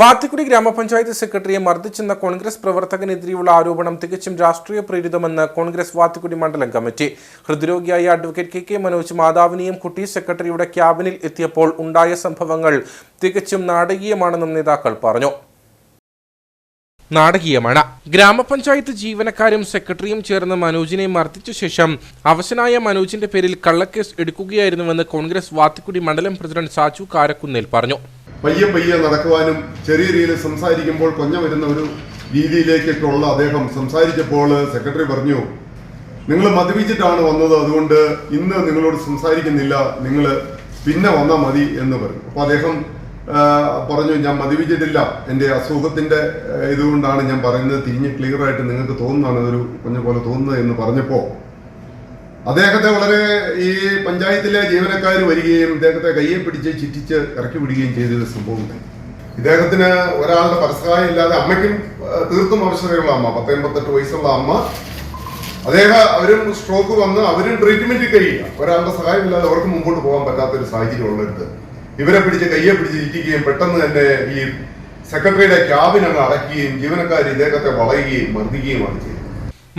വാത്തിക്കുടി ഗ്രാമപഞ്ചായത്ത് സെക്രട്ടറിയെ മർദ്ദിച്ചെന്ന കോൺഗ്രസ് പ്രവർത്തകനെതിരെയുള്ള ആരോപണം തികച്ചും രാഷ്ട്രീയ പ്രേരിതമെന്ന് കോൺഗ്രസ് വാത്തിക്കുടി മണ്ഡലം കമ്മിറ്റി. ഹൃദ്രോഗിയായ അഡ്വക്കേറ്റ് കെ കെ മനോജ് മാതാവിനെയും കുട്ടി സെക്രട്ടറിയുടെ ക്യാബിനിൽ എത്തിയപ്പോൾ ഉണ്ടായ സംഭവങ്ങൾ തികച്ചും നാടകീയമാണെന്നും നേതാക്കൾ പറഞ്ഞു. നാടകീയമാണ്. ഗ്രാമപഞ്ചായത്ത് ജീവനക്കാരും സെക്രട്ടറിയും ചേർന്ന് മനോജിനെ മർദ്ദിച്ച ശേഷം അവശനായ മനോജിന്റെ പേരിൽ കള്ളക്കേസ് എടുക്കുകയായിരുന്നുവെന്ന് കോൺഗ്രസ് വാത്തിക്കുടി മണ്ഡലം പ്രസിഡന്റ് സാജു കാരക്കുന്നേൽ പറഞ്ഞു. പയ്യെ പയ്യെ നടക്കുവാനും ചെറിയ രീതിയിൽ സംസാരിക്കുമ്പോൾ കൊഞ്ഞ വരുന്ന ഒരു രീതിയിലേക്കൊക്കെ ഉള്ള അദ്ദേഹം സംസാരിച്ചപ്പോൾ സെക്രട്ടറി പറഞ്ഞു നിങ്ങൾ മദ്യപിച്ചിട്ടാണ് വന്നത് അതുകൊണ്ട് ഇന്ന് നിങ്ങളോട് സംസാരിക്കുന്നില്ല നിങ്ങൾ പിന്നെ വന്നാൽ മതി എന്ന് പറഞ്ഞു. അപ്പോൾ അദ്ദേഹം പറഞ്ഞു ഞാൻ മദ്യപിച്ചിട്ടില്ല എന്റെ അസുഖത്തിന്റെ ഇതുകൊണ്ടാണ് ഞാൻ പറയുന്നത് തിരിഞ്ഞ് ക്ലിയറായിട്ട് നിങ്ങൾക്ക് തോന്നുന്നതാണ് ഒരു കൊഞ്ഞ പോലെ തോന്നുന്നത് എന്ന് പറഞ്ഞപ്പോൾ അദ്ദേഹത്തെ വളരെ ഈ പഞ്ചായത്തിലെ ജീവനക്കാർ വരികയും ഇദ്ദേഹത്തെ കയ്യെ പിടിച്ച് ചിറ്റിച്ച് ഇറക്കി വിടുകയും ചെയ്തൊരു സംഭവം ഇദ്ദേഹത്തിന് ഒരാളുടെ പരസഹായം ഇല്ലാതെ അമ്മയ്ക്കും തീർത്തും അവശതയുള്ള അമ്മ പത്ത് എൺപത്തെട്ട് വയസ്സുള്ള അമ്മ. അദ്ദേഹം അവരും സ്ട്രോക്ക് വന്ന് അവരും ട്രീറ്റ്മെന്റ് കഴിയുക ഒരാളുടെ സഹായം ഇല്ലാതെ അവർക്ക് മുമ്പോട്ട് പോകാൻ പറ്റാത്ത ഒരു സാഹചര്യം ഉള്ളിടത്ത് ഇവരെ പിടിച്ച് കയ്യെ പിടിച്ച് ഇരിക്കുകയും പെട്ടെന്ന് തന്നെ ഈ സെക്രട്ടറിയുടെ ക്യാബിനങ്ങൾ അടയ്ക്കുകയും ജീവനക്കാർ ഇദ്ദേഹത്തെ വളയുകയും മർദ്ദിക്കുകയുമാണ് ചെയ്തത്.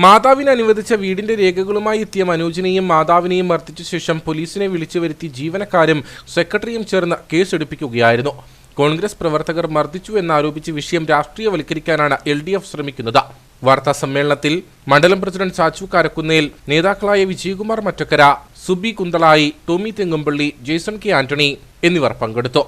മാതാവിന് അനുവദിച്ച വീടിന്റെ രേഖകളുമായി എത്തിയ മനോജിനെയും മാതാവിനെയും മർദ്ദിച്ച ശേഷം പോലീസിനെ വിളിച്ചു വരുത്തി ജീവനക്കാരും സെക്രട്ടറിയും ചേർന്ന് കേസെടുപ്പിക്കുകയായിരുന്നു. കോൺഗ്രസ് പ്രവർത്തകർ മർദ്ദിച്ചു എന്നാരോപിച്ച് വിഷയം രാഷ്ട്രീയവൽക്കരിക്കാനാണ് എൽ ഡി എഫ് ശ്രമിക്കുന്നത്. വാർത്താ സമ്മേളനത്തിൽ മണ്ഡലം പ്രസിഡന്റ് സാച്ചു കാരക്കുന്നേൽ നേതാക്കളായ വിജയകുമാർ മറ്റക്കര സുബി കുന്തളായി ടോമി തെങ്ങുംപള്ളി ജേസൺ കെ ആന്റണി എന്നിവർ പങ്കെടുത്തു.